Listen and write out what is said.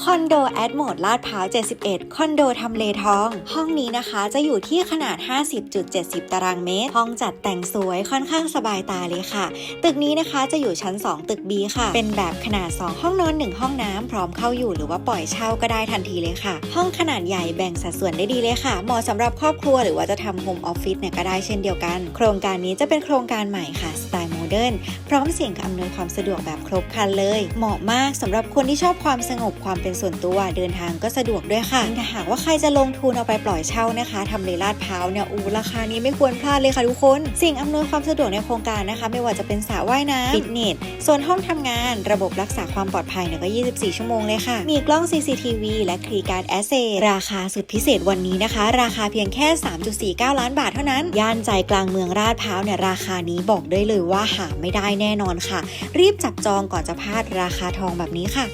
คอนโดแอดโมดลาดพร้าว 71 คอนโดทำเลทอง ห้องนี้นะคะจะอยู่ที่ขนาด 50.70 ตารางเมตร ห้องจัดแต่งสวยค่อนข้างสบายตาเลยค่ะ ตึกนี้นะคะจะอยู่ชั้น 2 ตึก B ค่ะ เป็นแบบขนาด 2 ห้องนอน 1 ห้องน้ำพร้อมเข้าอยู่หรือว่าปล่อยเช่าก็ได้ทันทีเลยค่ะ ห้องขนาดใหญ่แบ่งสัดส่วนได้ดีเลยค่ะ เหมาะสำหรับครอบครัวหรือว่าจะทำโฮมออฟฟิศเนี่ยก็ได้เช่นเดียวกัน โครงการนี้จะเป็นโครงการใหม่ค่ะสไตล์โมเดิร์นพร้อมเสียงอำนวยความสะดวกแบบครบครันเลย เหมาะมากสำหรับคนที่ชอบความสงบความเป็นส่วนตัวเดินทางก็สะดวกด้วยค่ะถ้าหากว่าใครจะลงทุนเอาไปปล่อยเช่านะคะทำเลลาดพร้าวเนี่ยอูราคานี้ไม่ควรพลาดเลยค่ะทุกคน สิ่งอำนวยความสะดวกในโครงการนะคะ ไม่ว่าจะเป็นสระว่ายน้ำฟิตเนสส่วนห้องทำงานระบบรักษาความปลอดภัยเนี่ยก็ 24 ชั่วโมงเลยค่ะ มีกล้อง CCTV และคลีการ์ดแอสเซราคาสุดพิเศษวันนี้นะคะ ราคาเพียงแค่ 3.49 ล้านบาทเท่านั้น ย่านใจกลางเมืองลาดพร้าวเนี่ยราคานี้บอกได้เลยว่าหาไม่ได้แน่นอนค่ะ รีบจับจองก่อนจะพลาดราคาทองแบบนี้ค่ะ